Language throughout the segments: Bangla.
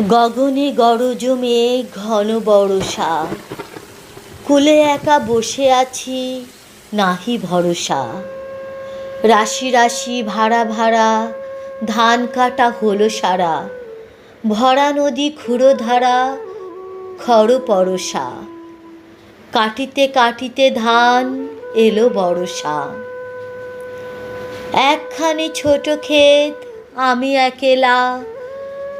গগনে গরজমে ঘন বরষা কুলে একা বসে আছি, নাহি ভরসা। রাশি রাশি ভাড়া ভাড়া, ধান কাটা হলো সারা। ভরা নদী ক্ষুরধারা খর পরশা কাটিতে কাটিতে ধান এলো বরষা একখানি ছোট ক্ষেত, আমি একেলা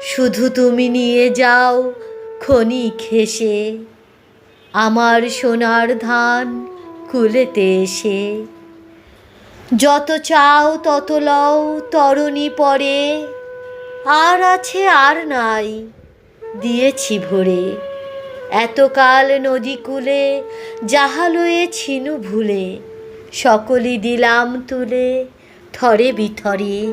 শুধু তুমি নিয়ে যাও খনি খেসে আমার সোনার ধান কুলেতে এসে। যত চাও তত লও, তরণী পরে। আর আছে আর নাই, দিয়েছি ভরে। এতকাল নদী কূলে, যাহা লয়ে ছিনু ভুলে, সকলই দিলাম তুলে, থরে বিথরে।